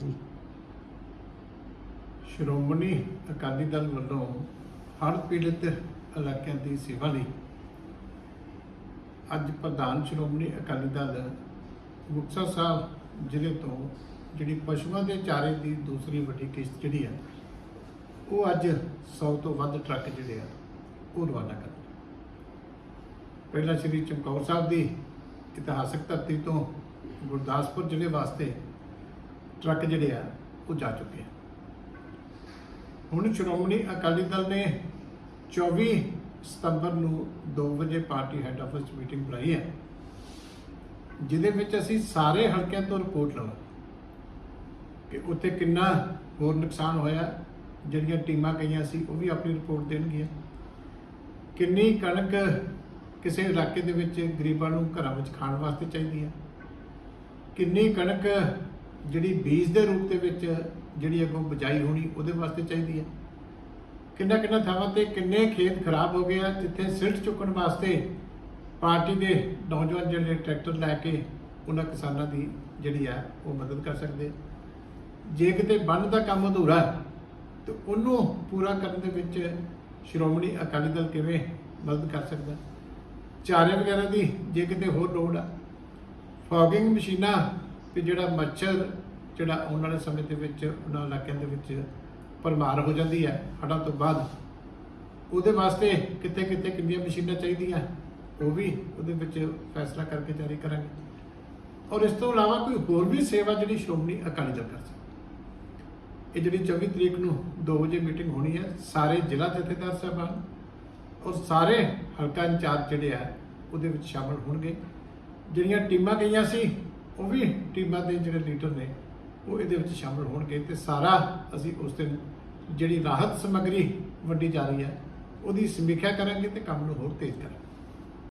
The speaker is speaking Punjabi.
ਜੀ। ਸ਼੍ਰੋਮਣੀ ਅਕਾਲੀ ਦਲ ਵੱਲੋਂ ਹੜ੍ਹ ਪੀੜਤ ਇਲਾਕਿਆਂ ਦੀ ਸੇਵਾ ਲਈ ਅੱਜ ਪ੍ਰਧਾਨ ਸ਼੍ਰੋਮਣੀ ਅਕਾਲੀ ਦਲ ਮੁਕਤਸਰ ਸਾਹਿਬ ਜ਼ਿਲ੍ਹੇ ਤੋਂ ਜਿਹੜੀ ਪਸ਼ੂਆਂ ਦੇ ਚਾਰੇ ਦੀ ਦੂਸਰੀ ਵੱਡੀ ਕਿਸ਼ਤ ਜਿਹੜੀ ਆ, ਉਹ ਅੱਜ 100 ਤੋਂ ਵੱਧ ਟਰੱਕ ਜਿਹੜੇ ਆ, ਉਹ ਰਵਾਨਾ ਕਰ ਪਹਿਲਾਂ ਸ਼੍ਰੀ ਚਮਕੌਰ ਸਾਹਿਬ ਦੀ ਇਤਿਹਾਸਕ ਧਰਤੀ ਤੋਂ ਗੁਰਦਾਸਪੁਰ ਜ਼ਿਲ੍ਹੇ ਵਾਸਤੇ ਟਰੱਕ ਜਿਹੜੇ ਆ, ਉਹ ਜਾ ਚੁੱਕੇ ਆ। ਹੁਣ ਸ਼੍ਰੋਮਣੀ ਅਕਾਲੀ ਦਲ ਨੇ 24 ਸਤੰਬਰ ਨੂੰ 2 ਵਜੇ ਪਾਰਟੀ ਹੈੱਡ ਆਫਿਸ 'ਚ ਮੀਟਿੰਗ ਬੁਲਾਈ ਹੈ, ਜਿਹਦੇ ਵਿੱਚ ਅਸੀਂ ਸਾਰੇ ਹਲਕਿਆਂ ਤੋਂ ਰਿਪੋਰਟ ਲਵਾਂ ਕਿ ਉੱਥੇ ਕਿੰਨਾ ਹੋਰ ਨੁਕਸਾਨ ਹੋਇਆ, ਜਿਹੜੀਆਂ ਟੀਮਾਂ ਗਈਆਂ ਸੀ, ਉਹ ਵੀ ਆਪਣੀ ਰਿਪੋਰਟ ਦੇਣਗੀਆਂ। ਕਿੰਨੀ ਕਣਕ ਕਿਸੇ ਇਲਾਕੇ ਦੇ ਵਿੱਚ ਗਰੀਬਾਂ ਨੂੰ ਘਰਾਂ ਵਿੱਚ ਖਾਣ ਵਾਸਤੇ ਚਾਹੀਦੀ ਹੈ। ਕਿੰਨੀ ਕਣਕ ਜਿਹੜੀ ਬੀਜ ਦੇ ਰੂਪ ਦੇ ਵਿੱਚ ਜਿਹੜੀ ਅੱਗੋਂ ਬਜਾਈ ਹੋਣੀ ਉਹਦੇ ਵਾਸਤੇ ਚਾਹੀਦੀ ਹੈ। ਕਿੰਨਾ ਕਿੰਨਾ ਥਾਵਾਂ ਤੇ ਕਿੰਨੇ ਖੇਤ ਖਰਾਬ ਹੋ ਗਏ ਆ ਜਿੱਥੇ ਸਿਲਟ ਚੁੱਕਣ ਵਾਸਤੇ ਪਾਰਟੀ ਦੇ ਨੌਜਵਾਨ ਜਿਹੜੇ ਟਰੈਕਟਰ ਲੈ ਕੇ ਉਹਨਾਂ ਕਿਸਾਨਾਂ ਦੀ ਜਿਹੜੀ ਆ ਉਹ ਮਦਦ ਕਰ ਸਕਦੇ ਜੇ ਕਿਤੇ ਬੰਨ ਦਾ ਕੰਮ ਅਧੂਰਾ ਹੈ, ਤੇ ਉਹਨੂੰ ਪੂਰਾ ਕਰਨ ਦੇ ਵਿੱਚ ਸ਼੍ਰੋਮਣੀ ਅਕਾਲੀ ਦਲ ਕਿਵੇਂ ਮਦਦ ਕਰ ਸਕਦਾ ਚਾਰੇ ਵਗੈਰਾ ਦੀ ਜੇ ਕਿਤੇ ਹੋਰ ਲੋੜ ਆ ਫੌਗਿੰਗ ਮਸ਼ੀਨਾਂ ਤੇ ਜਿਹੜਾ ਮੱਛਰ, ਜਿਹੜਾ ਆਉਣ ਵਾਲੇ ਸਮੇਂ ਦੇ ਵਿੱਚ ਉਹਨਾਂ ਇਲਾਕਿਆਂ ਦੇ ਵਿੱਚ ਪਰਮਾਰ ਹੋ ਜਾਂਦੀ ਹੈ, ਹੜ੍ਹਾਂ ਤੋਂ ਬਾਅਦ, ਉਹਦੇ ਵਾਸਤੇ ਕਿਤੇ ਕਿਤੇ ਕਿੰਨੀਆਂ ਮਸ਼ੀਨਾਂ ਚਾਹੀਦੀਆਂ, ਉਹ ਵੀ ਉਹਦੇ ਵਿੱਚ ਫੈਸਲਾ ਕਰਕੇ ਜਾਰੀ ਕਰਾਂਗੇ। ਔਰ ਇਸ ਤੋਂ ਇਲਾਵਾ ਕੋਈ ਹੋਰ ਵੀ ਸੇਵਾ ਜਿਹੜੀ ਸ਼੍ਰੋਮਣੀ ਅਕਾਲੀ ਦਲ ਕਰ ਸਕਦਾ ਇਹ ਜਿਹੜੀ 24 ਤਰੀਕ ਨੂੰ 2 ਵਜੇ ਮੀਟਿੰਗ ਹੋਣੀ ਹੈ, ਸਾਰੇ ਜ਼ਿਲ੍ਹਾ ਜਥੇਦਾਰ ਸਾਹਿਬਾਨ ਔਰ ਸਾਰੇ ਹਲਕਾ ਇੰਚਾਰਜ ਜਿਹੜੇ ਆ, ਉਹਦੇ ਵਿੱਚ ਸ਼ਾਮਲ ਹੋਣਗੇ। ਜਿਹੜੀਆਂ ਟੀਮਾਂ ਗਈਆਂ ਸੀ ਉਹ ਵੀ ਟੀਮਾਂ ਦੇ ਜਿਹੜੇ ਲੀਡਰ ਨੇ, ਉਹ ਇਹਦੇ ਵਿੱਚ ਸ਼ਾਮਲ ਹੋਣਗੇ ਤੇ ਸਾਰਾ ਅਸੀਂ ਉਸ ਦਿਨ ਜਿਹੜੀ ਰਾਹਤ ਸਮੱਗਰੀ ਵੰਡੀ ਜਾ ਰਹੀ ਹੈ, ਉਹਦੀ ਸਮੀਖਿਆ ਕਰਾਂਗੇ ਤੇ ਕੰਮ ਨੂੰ ਹੋਰ ਤੇਜ਼ ਕਰਾਂਗੇ।